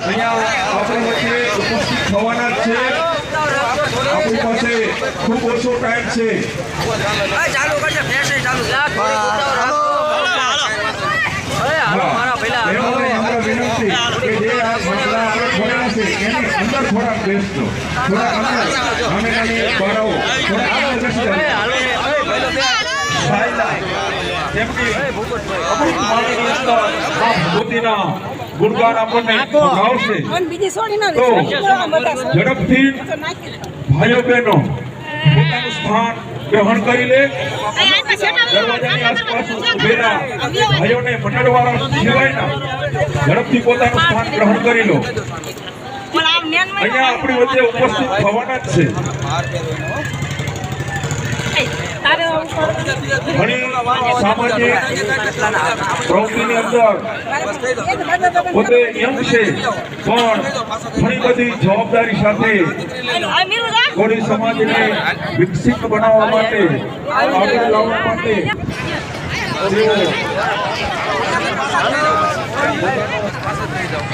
અહીંયા આપણે વચ્ચે ઉપસ્થિત થવાના છે આપણી પાસે ખૂબ ઓછો ટાઈમ છે ચાલુ કરજે ફેસ ચાલુ હા. એમાં અમારા વિનંતી કે જે આ મસલા આપણે ખોલેલા છે એની અંદર થોડાક બેસજો થોડાક અંદર નાની બાળાઓ થોડાક અંદર બેસી જાય ગુણગાન આપણને ના તો ઝડપથી તો નાખી દે. ભાઈઓ બહેનો પોતાનું સ્થાન ગ્રહણ કરી લે. દરવાજાની આસપાસ ઉભેલા ભાઈઓને મંડળવાળા સિવાયના ઝડપથી પોતાનું સ્થાન ગ્રહણ કરી લો. અહીંયા આપણી વચ્ચે ઉપસ્થિત થવાના જ છે. ઘણી સામાજિક પ્રવૃત્તિની અંદર પોતે યંગ છે, પણ ઘણી બધી જવાબદારી સાથે ઘણી સમાજને વિકસિત બનાવવા માટે, આગળ લાવવા માટે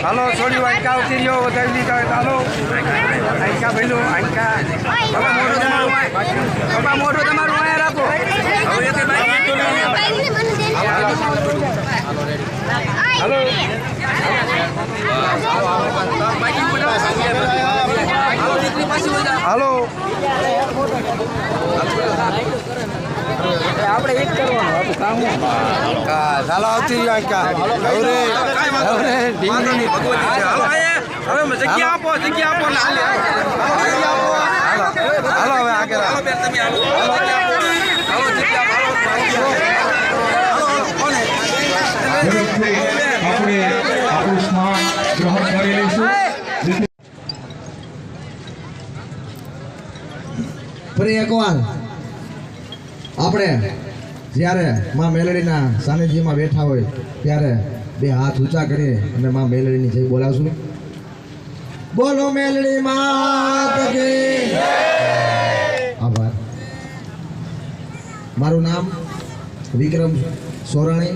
હાલો છોડી વાંકા ઉતરી ગયો, વધારી દીધા હાલો આંકા ભઈલો આંકા મોઢું તમારું મોઢું તમારું હાલો હાલો. આપણે એક કરવાનું ચાલો આવતી હવે જગ્યા આપો જગ્યા આપો હાલો. હાલો હવે આગળ હાલો. તમે હાલો હાલો જગ્યા ઝડપથી આપણે આપણું સ્થાન ગ્રહણ કરી લઈશું જેથી ફરી એકવાર. આપણે જ્યારે માં મેલડીના સાનિધ્યમાં બેઠા હોય ત્યારે બે હાથ ઊંચા કરી અને માં મેલડીની જય બોલાવશું. બોલો મેલડી માત કી આભાર. મારું નામ વિક્રમ સોરાણી.